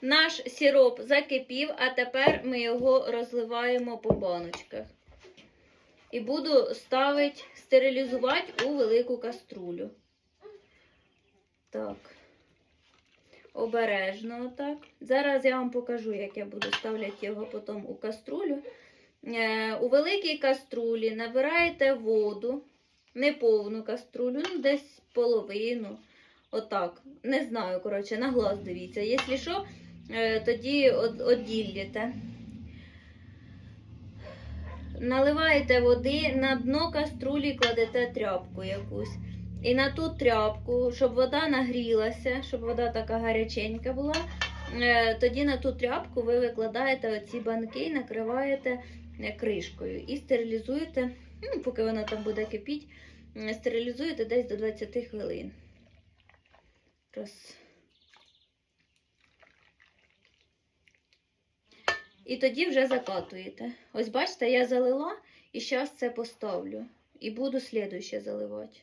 Наш сироп закипів, а тепер ми його розливаємо по баночках. І буду ставити, стерилізувати у велику каструлю. Так. Обережно отак. Зараз я вам покажу, як я буду ставляти його потім у каструлю. Е, у великій каструлі набираєте воду, не повну каструлю, ну десь половину. Отак. Не знаю, коротше, на глаз дивіться. Якщо що, тоді од- Наливаєте води, на дно каструлі кладете тряпку якусь. І на ту тряпку, щоб вода нагрілася, щоб вода така гаряченька була, е, тоді на ту тряпку ви викладаєте оці банки і накриваєте е, кришкою. І стерилізуєте, ну, поки вона там буде кипіти, е, стерилізуєте десь до 20 хвилин. Раз. І тоді вже закатуєте. Ось бачите, я залила і зараз це поставлю. І буду слідуще заливати.